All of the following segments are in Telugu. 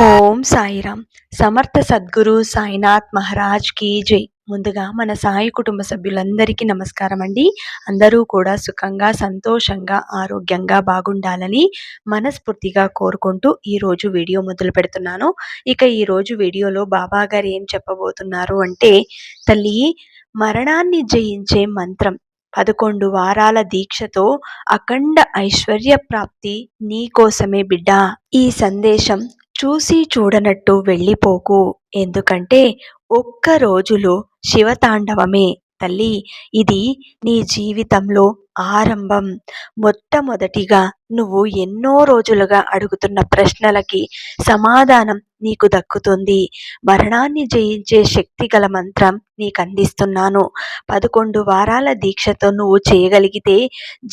ఓం సాయిరామ్ సమర్థ సద్గురు సాయినాథ్ మహారాజ్ కీ జై. ముందుగా మన సాయి కుటుంబ సభ్యులందరికీ నమస్కారం అండి. అందరూ కూడా సుఖంగా సంతోషంగా ఆరోగ్యంగా బాగుండాలని మనస్ఫూర్తిగా కోరుకుంటూ ఈరోజు వీడియో మొదలు పెడుతున్నాను. ఇక ఈరోజు వీడియోలో బాబా గారు ఏం చెప్పబోతున్నారు అంటే తల్లి మరణాన్ని జయించే మంత్రం పదకొండు వారాల దీక్షతో అఖండ ఐశ్వర్య ప్రాప్తి నీ కోసమే బిడ్డ. ఈ సందేశం చూసి చూడనట్టు వెళ్ళిపోకు. ఎందుకంటే ఒక్క రోజులో శివతాండవమే. తల్లి ఇది నీ జీవితంలో ఆరంభం. మొట్టమొదటిగా నువ్వు ఎన్నో రోజులుగా అడుగుతున్న ప్రశ్నలకి సమాధానం నీకు దక్కుతుంది. మరణాన్ని జయించే శక్తి గల మంత్రం నీకు అందిస్తున్నాను పదకొండు వారాల దీక్షతో నువ్వు చేయగలిగితే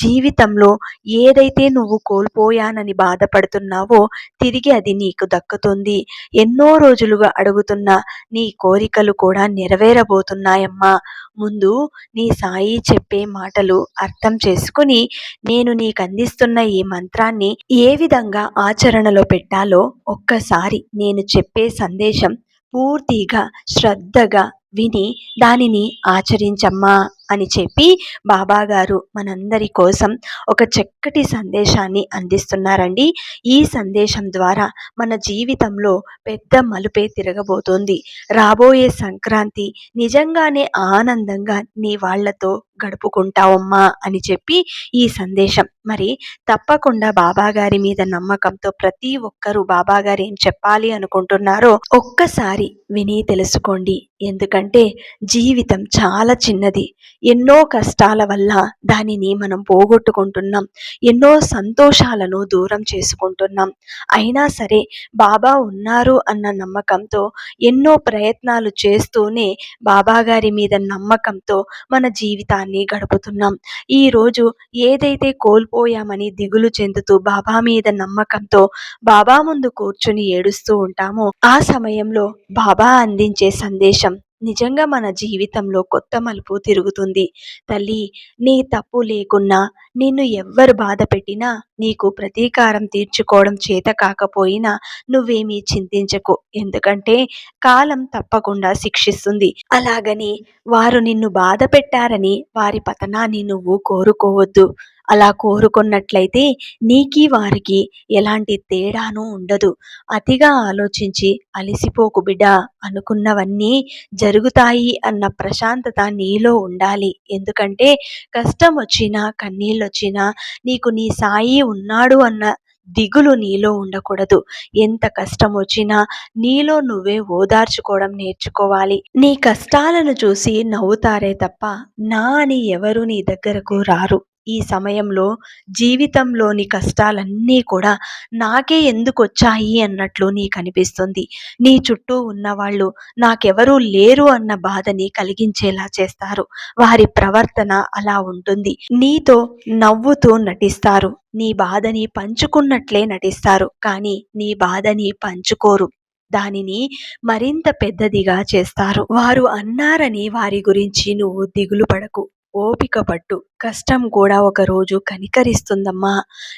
జీవితంలో ఏదైతే నువ్వు కోల్పోయానని బాధపడుతున్నావో తిరిగి అది నీకు దక్కుతుంది. ఎన్నో రోజులుగా అడుగుతున్న నీ కోరికలు కూడా నెరవేరబోతున్నాయమ్మా. ముందు నీ సాయి చెప్పే మాటలు అర్థం చేసుకుని నేను నీకు అందిస్తున్న ఈ మంత్రాన్ని ఏ విధంగా ఆచరణలో పెట్టాలో ఒక్కసారి నేను చెప్పే సందేశం పూర్తిగా శ్రద్ధగా విని దానిని ఆచరించమ్మా అని చెప్పి బాబాగారు మనందరి కోసం ఒక చక్కటి సందేశాన్ని అందిస్తున్నారండి. ఈ సందేశం ద్వారా మన జీవితంలో పెద్ద మలుపే తిరగబోతోంది. రాబోయే సంక్రాంతి నిజంగానే ఆనందంగా నీ వాళ్ళతో గడుపుకుంటావమ్మా అని చెప్పి ఈ సందేశం. మరి తప్పకుండా బాబాగారి మీద నమ్మకంతో ప్రతి ఒక్కరూ బాబాగారు ఏం చెప్పాలి అనుకుంటున్నారో ఒక్కసారి విని తెలుసుకోండి. ఎందుకంటే జీవితం చాలా చిన్నది. ఎన్నో కష్టాల వల్ల దానిని మనం పోగొట్టుకుంటున్నాం. ఎన్నో సంతోషాలను దూరం చేసుకుంటున్నాం. అయినా సరే బాబా ఉన్నారు అన్న నమ్మకంతో ఎన్నో ప్రయత్నాలు చేస్తూనే బాబాగారి మీద నమ్మకంతో మన జీవితాన్ని గడుపుతున్నాం. ఈరోజు ఏదైతే కోల్పోయామని దిగులు చెందుతూ బాబా మీద నమ్మకంతో బాబా ముందు కూర్చుని ఏడుస్తూ ఉంటామో ఆ సమయంలో బాబా అందించే సందేశం నిజంగా మన జీవితంలో కొత్త మలుపు తిరుగుతుంది. తల్లి నీ తప్పు లేకున్నా నిన్ను ఎవ్వరు బాధ పెట్టినా నీకు ప్రతీకారం తీర్చుకోవడం చేత కాకపోయినా నువ్వేమీ చింతించకు. ఎందుకంటే కాలం తప్పకుండా శిక్షిస్తుంది. అలాగని వారు నిన్ను బాధ పెట్టారని వారి పతనాన్ని నువ్వు కోరుకోవద్దు. అలా కోరుకున్నట్లయితే నీకి వారికి ఎలాంటి తేడాను ఉండదు. అతిగా ఆలోచించి అలసిపోకు బిడ్డ అనుకున్నవన్నీ జరుగుతాయి అన్న ప్రశాంతత నీలో ఉండాలి. ఎందుకంటే కష్టం వచ్చినా కన్నీళ్ళు వచ్చినా నీకు నీ సాయి ఉన్నాడు అన్న దిగులు నీలో ఉండకూడదు. ఎంత కష్టం వచ్చినా నీలో నువ్వే ఓదార్చుకోవడం నేర్చుకోవాలి. నీ కష్టాలను చూసి నవ్వుతారే తప్ప నా అని ఎవరు నీ దగ్గరకు రారు. ఈ సమయంలో జీవితంలోని కష్టాలన్నీ కూడా నాకే ఎందుకు వచ్చాయి అన్నట్లు నీకు అనిపిస్తుంది. నీ చుట్టూ ఉన్నవాళ్ళు నాకెవరూ లేరు అన్న బాధని కలిగించేలా చేస్తారు. వారి ప్రవర్తన అలా ఉంటుంది. నీతో నవ్వుతూ నటిస్తారు. నీ బాధని పంచుకున్నట్లే నటిస్తారు. కానీ నీ బాధని పంచుకోరు. దానిని మరింత పెద్దదిగా చేస్తారు. వారు అన్నారని వారి గురించి నువ్వు దిగులు పడకు ఓపిక పట్టు. కష్టం కూడా ఒకరోజు కనికరిస్తుందమ్మా.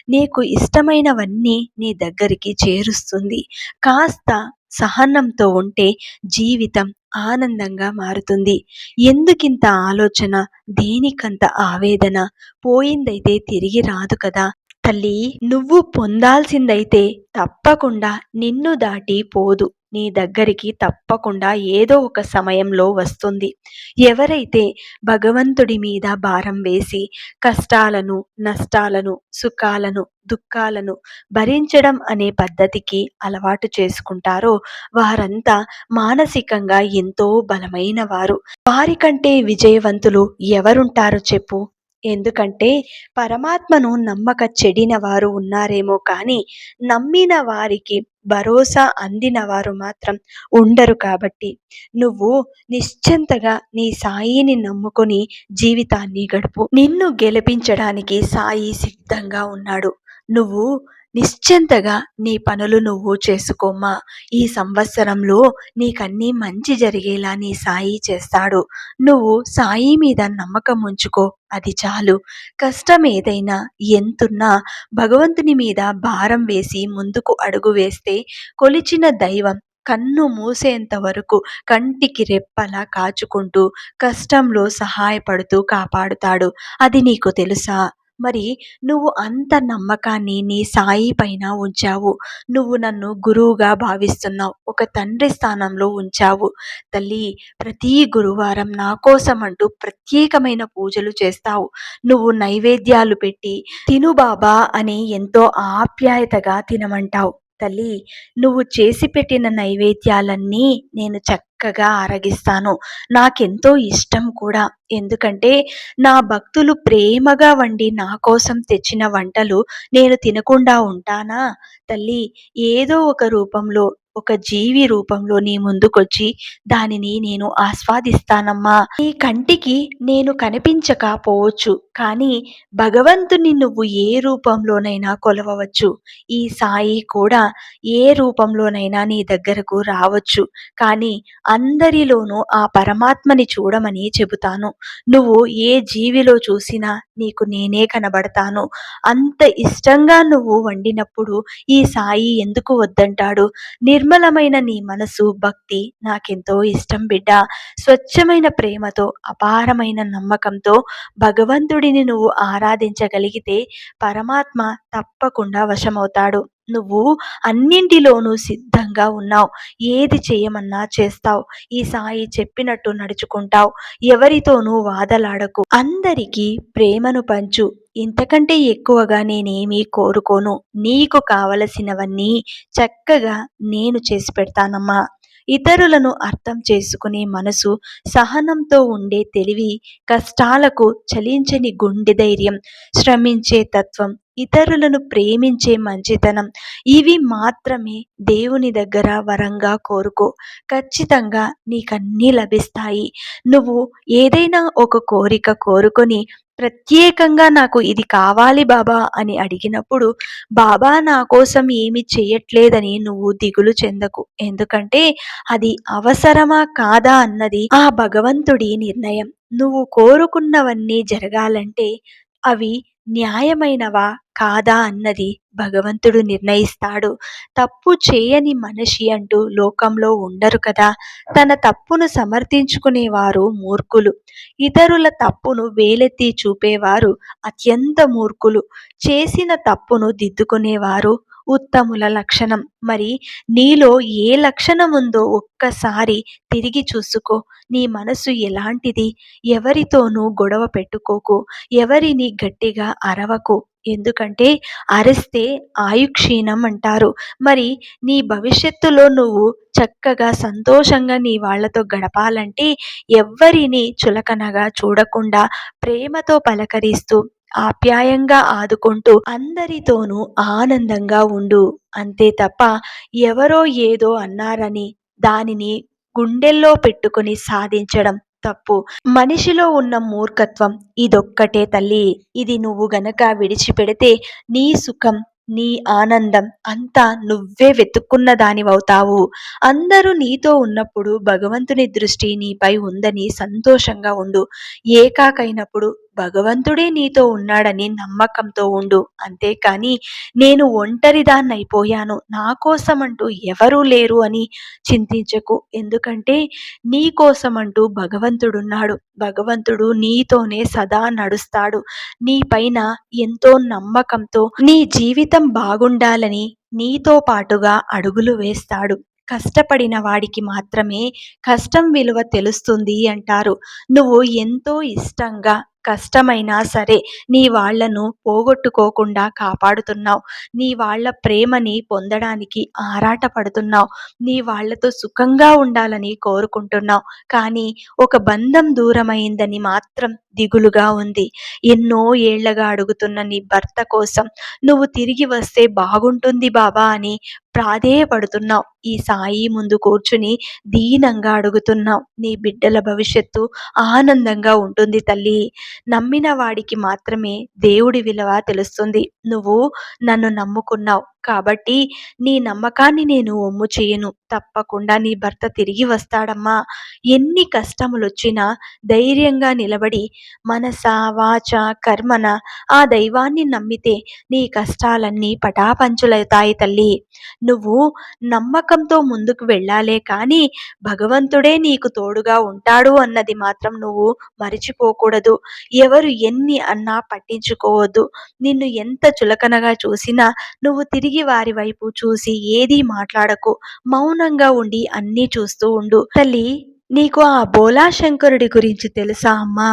నీకు ఇష్టమైనవన్నీ నీ దగ్గరికి చేరుస్తుంది. కాస్త సహనంతో ఉంటే జీవితం ఆనందంగా మారుతుంది. ఎందుకింత ఆలోచన దేనికంత ఆవేదన? పోయిందైతే తిరిగి రాదు కదా. తల్లి నువ్వు పొందాల్సిందైతే తప్పకుండా నిన్ను దాటి పోదు. నీ దగ్గరికి తప్పకుండా ఏదో ఒక సమయంలో వస్తుంది. ఎవరైతే భగవంతుడి మీద భారం వేసి కష్టాలను నష్టాలను సుఖాలను దుఃఖాలను భరించడం అనే పద్ధతికి అలవాటు చేసుకుంటారో వారంతా మానసికంగా ఎంతో బలమైన వారు. వారికంటే విజయవంతులు ఎవరుంటారు చెప్పు. ఎందుకంటే పరమాత్మను నమ్మక చెడిన వారు ఉన్నారేమో కానీ నమ్మిన వారికి భరోసా అందిన వారు మాత్రం ఉండరు కాబట్టి నువ్వు నిశ్చింతగా నీ సాయిని నమ్ముకొని జీవితాన్ని గడుపు. నిన్ను గెలిపించడానికి సాయి సిద్ధంగా ఉన్నాడు. నువ్వు నిశ్చింతగా నీ పనులు నువ్వు చేసుకోమ్మా. ఈ సంవత్సరంలో నీకన్నీ మంచి జరిగేలా నీ సాయి చేస్తాడు. నువ్వు సాయి మీద నమ్మకం ఉంచుకో. అది చాలు. కష్టం ఏదైనా ఎంతున్నా భగవంతుని మీద భారం వేసి ముందుకు అడుగు వేస్తే కొలిచిన దైవం కన్ను మూసేంత వరకు కంటికి రెప్పలా కాచుకుంటూ కష్టంలో సహాయపడుతూ కాపాడుతాడు. అది నీకు తెలుసా? మరి నువ్వు అంత నమ్మకాన్ని నీ సాయి పైన ఉంచావు. నువ్వు నన్ను గురువుగా భావిస్తున్నావు. ఒక తండ్రి స్థానంలో ఉంచావు. తల్లి ప్రతి గురువారం నా కోసం అంటూ ప్రత్యేకమైన పూజలు చేస్తావు. నువ్వు నైవేద్యాలు పెట్టి తిను బాబా అని ఎంతో ఆప్యాయతగా తినమంటావు. తల్లి నువ్వు చేసి పెట్టిన నైవేద్యాలన్నీ నేను చక్కగా ఆరగిస్తాను. నాకెంతో ఇష్టం కూడా. ఎందుకంటే నా భక్తులు ప్రేమగా వండి నా కోసం తెచ్చిన వంటలు నేను తినకుండా ఉంటానా? తల్లి ఏదో ఒక రూపంలో ఒక జీవి రూపంలో నీ ముందుకొచ్చి దానిని నేను ఆస్వాదిస్తానమ్మా. నీ కంటికి నేను కనిపించకపోవచ్చు. కానీ భగవంతుని నువ్వు ఏ రూపంలోనైనా కొలవవచ్చు. ఈ సాయి కూడా ఏ రూపంలోనైనా నీ దగ్గరకు రావచ్చు. కానీ అందరిలోనూ ఆ పరమాత్మని చూడమని చెబుతాను. నువ్వు ఏ జీవిలో చూసినా నీకు నేనే కనబడతాను. అంత ఇష్టంగా నువ్వు వండినప్పుడు ఈ సాయి ఎందుకు వద్దంటాడు? నిర్మలమైన నీ మనసు భక్తి నాకెంతో ఇష్టం బిడ్డ. స్వచ్ఛమైన ప్రేమతో అపారమైన నమ్మకంతో భగవంతుడు ఈశ్వరుడిని నువ్వు ఆరాధించగలిగితే పరమాత్మ తప్పకుండా వశమవుతాడు. నువ్వు అన్నింటిలోనూ సిద్ధంగా ఉన్నావు. ఏది చేయమన్నా చేస్తావు. ఈ సాయి చెప్పినట్టు నడుచుకుంటావు. ఎవరితోనూ వాదలాడకు. అందరికీ ప్రేమను పంచు. ఇంతకంటే ఎక్కువగా నేనేమీ కోరుకోను. నీకు కావలసినవన్నీ చక్కగా నేను చేసి పెడతానమ్మా. ఇతరులను అర్థం చేసుకునే మనసు సహనంతో ఉండే తెలివి కష్టాలకు చలించని గుండె ధైర్యం శ్రమించే తత్వం ఇతరులను ప్రేమించే మంచితనం. ఇవి మాత్రమే దేవుని దగ్గర వరంగా కోరుకో. ఖచ్చితంగా నీకన్నీ లభిస్తాయి. నువ్వు ఏదైనా ఒక కోరిక కోరుకొని ప్రత్యేకంగా నాకు ఇది కావాలి బాబా అని అడిగినప్పుడు బాబా నా కోసం ఏమి చేయట్లేదని నువ్వు దిగులు చెందకు. ఎందుకంటే అది అవసరమా కాదా అన్నది ఆ భగవంతుడి నిర్ణయం. నువ్వు కోరుకున్నవన్నీ జరగాలంటే అవి న్యాయమైనవా? కాదా? అన్నది భగవంతుడు నిర్ణయిస్తాడు. తప్పు చేయని మనిషి అంటూ లోకంలో ఉండరు కదా? తన తప్పును సమర్థించుకునేవారు మూర్ఖులు. ఇతరుల తప్పును వేలెత్తి చూపేవారు అత్యంత మూర్ఖులు. చేసిన తప్పును దిద్దుకునేవారు ఉత్తముల లక్షణం. మరి నీలో ఏ లక్షణం ఉందో ఒక్కసారి తిరిగి చూసుకో. నీ మనసు ఎలాంటిది? ఎవరితోనూ గొడవ పెట్టుకోకు. ఎవరిని గట్టిగా అరవకు. ఎందుకంటే అరిస్తే ఆయుక్షీణం అంటారు. మరి నీ భవిష్యత్తులో నువ్వు చక్కగా సంతోషంగా నీ వాళ్ళతో గడపాలంటే ఎవ్వరిని చులకనగా చూడకుండా ప్రేమతో పలకరిస్తూ ఆప్యాయంగా ఆదుకుంటూ అందరితోనూ ఆనందంగా ఉండు. అంతే తప్ప ఎవరో ఏదో అన్నారని దానిని గుండెల్లో పెట్టుకుని సాధించడం తప్పు. మనిషిలో ఉన్న మూర్ఖత్వం ఇదొక్కటే తల్లి. ఇది నువ్వు గనక విడిచిపెడితే నీ సుఖం నీ ఆనందం అంతా నువ్వే వెతుక్కున్న దానివవుతావు అందరూ నీతో ఉన్నప్పుడు భగవంతుని దృష్టి నీపై ఉందని సంతోషంగా ఉండు. ఏకాకైనప్పుడు భగవంతుడే నీతో ఉన్నాడని నమ్మకంతో ఉండు. అంతేకాని నేను ఒంటరిదాన్నైపోయాను. నా కోసమంటూ ఎవరూ లేరు అని చింతించకు. ఎందుకంటే నీ కోసమంటూ భగవంతుడున్నాడు. భగవంతుడు నీతోనే సదా నడుస్తాడు. నీ పైన ఎంతో నమ్మకంతో నీ జీవితం బాగుండాలని నీతో పాటుగా అడుగులు వేస్తాడు. కష్టపడిన వాడికి మాత్రమే కష్టం విలువ తెలుస్తుంది అంటారు. నువ్వు ఎంతో ఇష్టంగా కష్టమైనా సరే నీ వాళ్ళను పోగొట్టుకోకుండా కాపాడుతున్నావు. నీ వాళ్ళ ప్రేమని పొందడానికి ఆరాటపడుతున్నావు. నీ వాళ్ళతో సుఖంగా ఉండాలని కోరుకుంటున్నావు. కానీ ఒక బంధం దూరమైందని మాత్రం దిగులుగా ఉంది. ఎన్నో ఏళ్ళగా అడుగుతున్న నీ భర్త కోసం నువ్వు తిరిగి వస్తే బాగుంటుంది బాబా అని ప్రాధేయపడుతున్నావు. ఈ సాయి ముందు కూర్చుని దీనంగా అడుగుతున్నావు. నీ బిడ్డల భవిష్యత్తు ఆనందంగా ఉంటుంది తల్లి. నమ్మిన వాడికి మాత్రమే దేవుడి విలువ తెలుస్తుంది. నువ్వు నన్ను నమ్ముకున్నావు. కాబట్టి నీ నమ్మకాన్ని నేను ఒమ్ము చేయను. తప్పకుండా నీ భర్త తిరిగి వస్తాడమ్మా. ఎన్ని కష్టములొచ్చినా ధైర్యంగా నిలబడి మనస వాచ కర్మన ఆ దైవాన్ని నమ్మితే నీ కష్టాలన్నీ పటాపంచులవుతాయి తల్లి. నువ్వు నమ్మకంతో ముందుకు వెళ్ళాలే కానీ భగవంతుడే నీకు తోడుగా ఉంటాడు అన్నది మాత్రం నువ్వు మరిచిపోకూడదు. ఎవరు ఎన్ని అన్నా పట్టించుకోవద్దు. నిన్ను ఎంత చులకనగా చూసినా నువ్వు తిరిగి వారి వైపు చూసి ఏదీ మాట్లాడకు. మౌనంగా ఉండి అన్నీ చూస్తూ ఉండు. తల్లి నీకు ఆ బోలా శంకరుడి గురించి తెలుసా అమ్మా?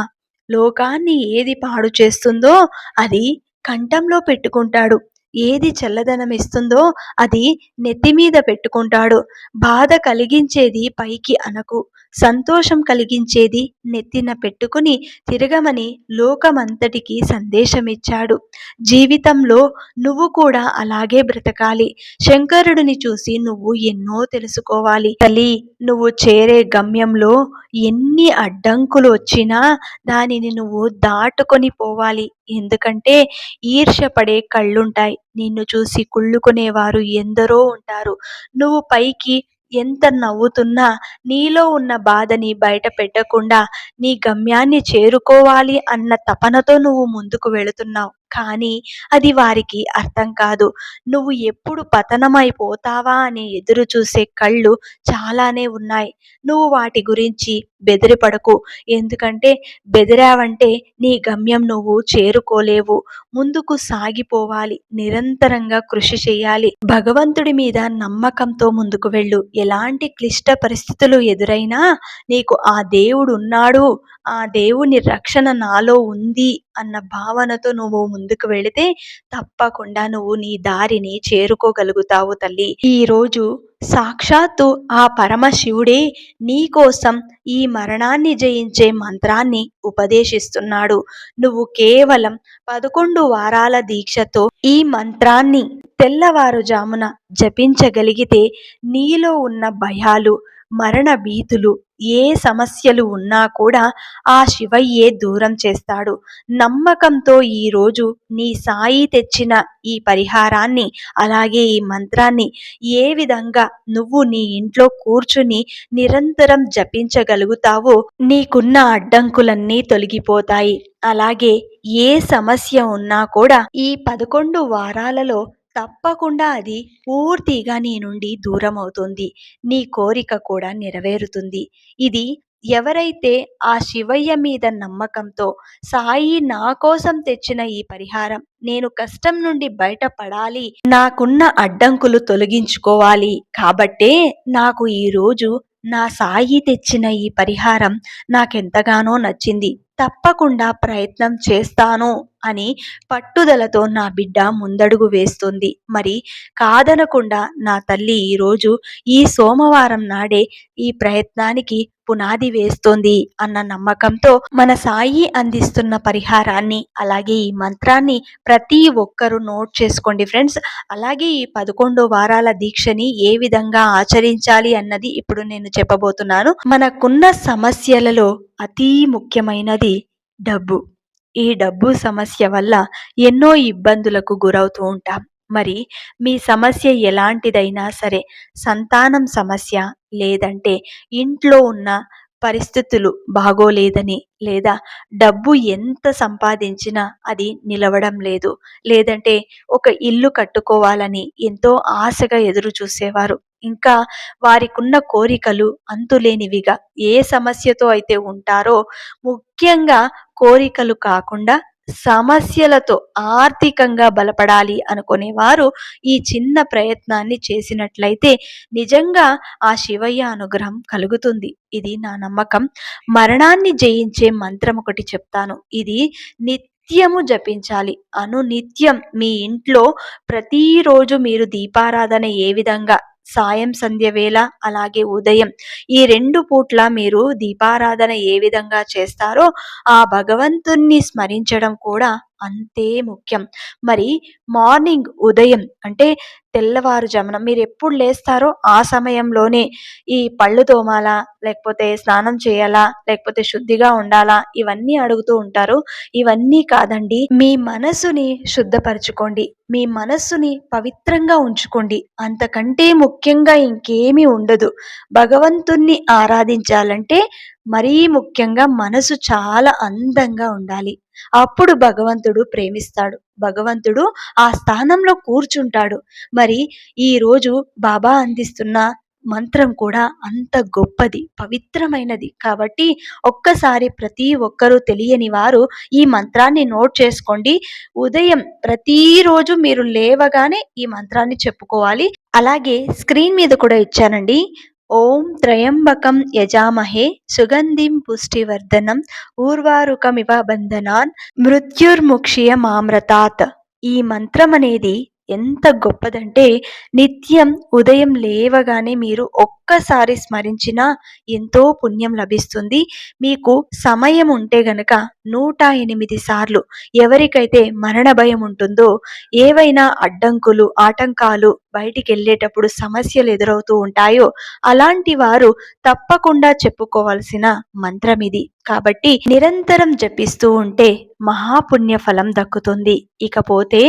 లోకాన్ని ఏది పాడు చేస్తుందో అది కంఠంలో పెట్టుకుంటాడు. ఏది చల్లదనం ఇస్తుందో అది నెత్తి మీద పెట్టుకుంటాడు. బాధ కలిగించేది పైకి అనకు. సంతోషం కలిగించేది నెత్తిన పెట్టుకుని తిరగమని లోకమంతటికి సందేశమిచ్చాడు. జీవితంలో నువ్వు కూడా అలాగే బ్రతకాలి. శంకరుడిని చూసి నువ్వు ఎన్నో తెలుసుకోవాలి. తల్లి నువ్వు చేరే గమ్యంలో ఎన్ని అడ్డంకులు వచ్చినా దానిని నువ్వు దాటుకొని పోవాలి. ఎందుకంటే ఈర్ష్యపడే కళ్ళుంటాయి. నిన్ను చూసి కుళ్ళుకునేవారు ఎందరో ఉంటారు. నువ్వు పైకి ఎంత నవ్వుతున్నా నీలో ఉన్న బాధని బయట పెట్టకుండా నీ గమ్యాన్ని చేరుకోవాలి అన్న తపనతో నువ్వు ముందుకు వెళుతున్నావు. కానీ అది వారికి అర్థం కాదు. నువ్వు ఎప్పుడు పతనమైపోతావా అని ఎదురు చూసే కళ్ళు చాలానే ఉన్నాయి. నువ్వు వాటి గురించి బెదిరిపడకు. ఎందుకంటే బెదిరావంటే నీ గమ్యం నువ్వు చేరుకోలేవు. ముందుకు సాగిపోవాలి. నిరంతరంగా కృషి చేయాలి. భగవంతుడి మీద నమ్మకంతో ముందుకు వెళ్ళు. ఎలాంటి క్లిష్ట పరిస్థితులు ఎదురైనా నీకు ఆ దేవుడు ఉన్నాడు. ఆ దేవుని రక్షణ నాలో ఉంది. అన్న భావనతో నువ్వు ముందుకు వెళితే తప్పకుండా నువ్వు నీ దారిని చేరుకోగలుగుతావు తల్లి. ఈరోజు సాక్షాత్తు ఆ పరమశివుడే నీ కోసం ఈ మరణాన్ని జయించే మంత్రాన్ని ఉపదేశిస్తున్నాడు. నువ్వు కేవలం పదకొండు వారాల దీక్షతో ఈ మంత్రాన్ని తెల్లవారుజామున జపించగలిగితే నీలో ఉన్న భయాలు మరణ భీతులు ఏ సమస్యలు ఉన్నా కూడా ఆ శివయ్యే దూరం చేస్తాడు. నమ్మకంతో ఈరోజు నీ సాయి తెచ్చిన ఈ పరిహారాన్ని అలాగే ఈ మంత్రాన్ని ఏ విధంగా నువ్వు నీ ఇంట్లో కూర్చుని నిరంతరం జపించగలుగుతావో నీకున్న అడ్డంకులన్నీ తొలగిపోతాయి. అలాగే ఏ సమస్య ఉన్నా కూడా ఈ పదకొండు వారాలలో తప్పకుండా అది పూర్తిగా నీ నుండి దూరం అవుతుంది నీ కోరిక కూడా నెరవేరుతుంది. ఇది ఎవరైతే ఆ శివయ్య మీద నమ్మకంతో సాయి నా కోసం తెచ్చిన ఈ పరిహారం నేను కష్టం నుండి బయటపడాలి నాకున్న అడ్డంకులు తొలగించుకోవాలి కాబట్టే నాకు ఈరోజు నా సాయి తెచ్చిన ఈ పరిహారం నాకెంతగానో నచ్చింది. తప్పకుండా ప్రయత్నం చేస్తాను అని పట్టుదలతో నా బిడ్డ ముందడుగు వేస్తుంది. మరి కాదనకుండా నా తల్లి ఈరోజు ఈ సోమవారం నాడే ఈ ప్రయత్నానికి పునాది వేస్తుంది అన్న నమ్మకంతో మన సాయి అందిస్తున్న పరిహారాన్ని అలాగే ఈ మంత్రాన్ని ప్రతి ఒక్కరూ నోట్ చేసుకోండి ఫ్రెండ్స్. అలాగే ఈ పదకొండు వారాల దీక్షని ఏ విధంగా ఆచరించాలి అన్నది ఇప్పుడు నేను చెప్పబోతున్నాను. మనకున్న సమస్యలలో అతి ముఖ్యమైనది డబ్బు. ఈ డబ్బు సమస్య వల్ల ఎన్నో ఇబ్బందులకు గురవుతూ ఉంటాం. మరి మీ సమస్య ఎలాంటిదైనా సరే సంతానం సమస్య లేదంటే ఇంట్లో ఉన్న పరిస్థితులు బాగోలేదని లేదా డబ్బు ఎంత సంపాదించినా అది నిలవడం లేదు. లేదంటే ఒక ఇల్లు కట్టుకోవాలని ఎంతో ఆశగా ఎదురు చూసేవారు ఇంకా వారికున్న కోరికలు అంతులేనివిగా ఏ సమస్యతో అయితే ఉంటారో ముఖ్యంగా కోరికలు కాకుండా సమస్యలతో ఆర్థికంగా బలపడాలి అనుకునేవారు ఈ చిన్న ప్రయత్నాన్ని చేసినట్లయితే నిజంగా ఆ శివయ్య అనుగ్రహం కలుగుతుంది. ఇది నా నమ్మకం. మరణాన్ని జయించే మంత్రం ఒకటి చెప్తాను. ఇది నిత్యము జపించాలి. అను నిత్యం మీ ఇంట్లో ప్రతిరోజు మీరు దీపారాధన ఏ విధంగా సాయం సంధ్య వేళ అలాగే ఉదయం. ఈ రెండు పూట్ల మీరు దీపారాధన ఏ విధంగా చేస్తారో ఆ భగవంతుణ్ణి స్మరించడం కూడా అంతే ముఖ్యం. మరి మార్నింగ్ ఉదయం అంటే తెల్లవారుజామున మీరు ఎప్పుడు లేస్తారో ఆ సమయంలోనే ఈ పళ్ళు తోమాలా లేకపోతే స్నానం చేయాలా లేకపోతే శుద్ధిగా ఉండాలా ఇవన్నీ అడుగుతూ ఉంటారు. ఇవన్నీ కాదండి మీ మనసుని శుద్ధపరచుకోండి మీ మనస్సుని పవిత్రంగా ఉంచుకోండి. అంతకంటే ముఖ్యంగా ఇంకేమీ ఉండదు. భగవంతుణ్ణి ఆరాధించాలంటే మరీ ముఖ్యంగా మనసు చాలా అందంగా ఉండాలి. అప్పుడు భగవంతుడు ప్రేమిస్తాడు. భగవంతుడు ఆ స్థానంలో కూర్చుంటాడు. మరి ఈరోజు బాబా అందిస్తున్న మంత్రం కూడా అంత గొప్పది పవిత్రమైనది. కాబట్టి ఒక్కసారి ప్రతి ఒక్కరూ తెలియని వారు ఈ మంత్రాన్ని నోట్ చేసుకోండి. ఉదయం ప్రతిరోజు మీరు లేవగానే ఈ మంత్రాన్ని చెప్పుకోవాలి. అలాగే స్క్రీన్ మీద కూడా ఇచ్చానండి. ఓం త్రయంబకం యజామహే సుగంధిం పుష్టివర్ధనం ఊర్వారుకమివ బంధనాన్ మృత్యుర్ముక్షియ మామ్రతాత్ ఈ మంత్రం అనేది ఎంత గొప్పదంటే నిత్యం ఉదయం లేవగానే మీరు ఒక్కసారి స్మరించినా ఎంతో పుణ్యం లభిస్తుంది. మీకు సమయం ఉంటే గనక నూట ఎనిమిది సార్లు ఎవరికైతే మరణ భయం ఉంటుందో ఏవైనా అడ్డంకులు ఆటంకాలు బయటికి వెళ్ళేటప్పుడు సమస్యలు ఎదురవుతూ ఉంటాయో అలాంటి వారు తప్పకుండా చెప్పుకోవాల్సిన మంత్రం ఇది. కాబట్టి నిరంతరం జపిస్తూ ఉంటే మహాపుణ్య ఫలం దక్కుతుంది. ఇకపోతే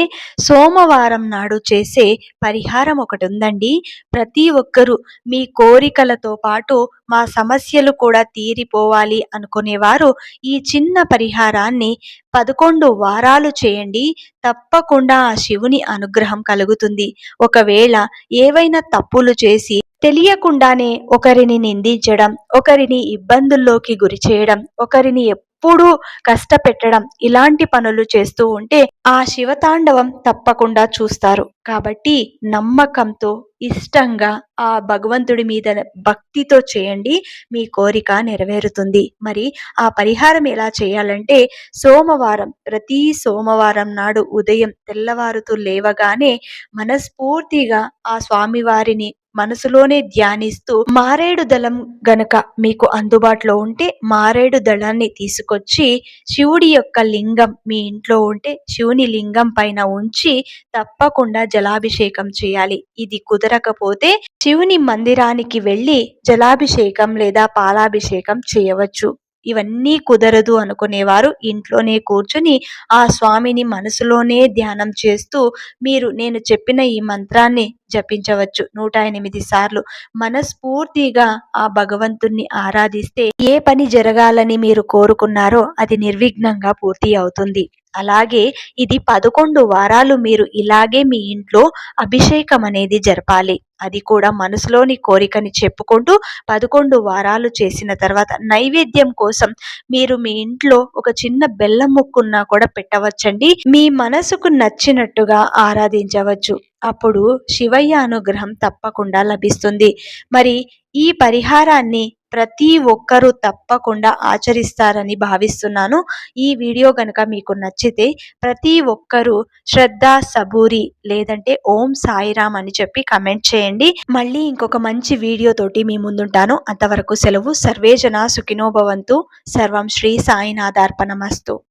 సోమవారం నాడు చేసే పరిహారం ఒకటి ఉందండి ప్రతి ఒక్కరూ మీ కోరికలతో పాటు మా సమస్యలు కూడా తీరిపోవాలి అనుకునేవారు ఈ చిన్న పరిహారాన్ని పదకొండు వారాలు చేయండి. తప్పకుండా ఆ శివుని అనుగ్రహం కలుగుతుంది. ఒకవేళ ఏవైనా తప్పులు చేసి తెలియకుండానే ఒకరిని నిందించడం ఒకరిని ఇబ్బందుల్లోకి గురి చేయడం ఒకరిని ఎప్పుడూ కష్టపెట్టడం ఇలాంటి పనులు చేస్తూ ఉంటే ఆ శివతాండవం తప్పకుండా చూస్తారు. కాబట్టి నమ్మకంతో ఇష్టంగా ఆ భగవంతుడి మీద భక్తితో చేయండి. మీ కోరిక నెరవేరుతుంది. మరి ఆ పరిహారం ఎలా చేయాలంటే సోమవారం ప్రతి సోమవారం నాడు ఉదయం తెల్లవారుతూ లేవగానే మనస్ఫూర్తిగా ఆ స్వామివారిని మనసులోనే ధ్యానిస్తూ మారేడు దళం గనక మీకు అందుబాటులో ఉంటే మారేడు దళాన్ని తీసుకొచ్చి శివుడి యొక్క లింగం మీ ఇంట్లో ఉంటే శివుని లింగం పైన ఉంచి తప్పకుండా జలాభిషేకం చేయాలి. ఇది కుదరకపోతే శివుని మందిరానికి వెళ్ళి జలాభిషేకం లేదా పాలాభిషేకం చేయవచ్చు. ఇవన్నీ కుదరదు అనుకునేవారు. ఇంట్లోనే కూర్చుని ఆ స్వామిని మనసులోనే ధ్యానం చేస్తూ మీరు నేను చెప్పిన ఈ మంత్రాన్ని జపించవచ్చు నూట ఎనిమిది సార్లు. మనస్ఫూర్తిగా ఆ భగవంతుణ్ణి ఆరాధిస్తే ఏ పని జరగాలని మీరు కోరుకున్నారో అది నిర్విఘ్నంగా పూర్తి అవుతుంది. అలాగే ఇది పదకొండు వారాలు మీరు ఇలాగే మీ ఇంట్లో అభిషేకం అనేది జరపాలి. అది కూడా మనసులోని కోరికని చెప్పుకుంటూ పదకొండు వారాలు చేసిన తర్వాత నైవేద్యం కోసం మీరు మీ ఇంట్లో ఒక చిన్న బెల్లం ముక్కున్నా కూడా పెట్టవచ్చండి. మీ మనసుకు నచ్చినట్టుగా ఆరాధించవచ్చు. అప్పుడు శివయ్య అనుగ్రహం తప్పకుండా లభిస్తుంది. మరి ఈ పరిహారాన్ని ప్రతి ఒక్కరూ తప్పకుండా ఆచరిస్తారని భావిస్తున్నాను. ఈ వీడియో కనుక మీకు నచ్చితే ప్రతి ఒక్కరూ శ్రద్ధ సబూరి లేదంటే ఓం సాయిరామ్ అని చెప్పి కమెంట్ చేయండి. మళ్ళీ ఇంకొక మంచి వీడియో తోటి మీ ముందుంటాను. అంతవరకు సెలవు. సర్వేజన సుఖినోభవంతు సర్వం శ్రీ సాయినాథార్పణమస్తు.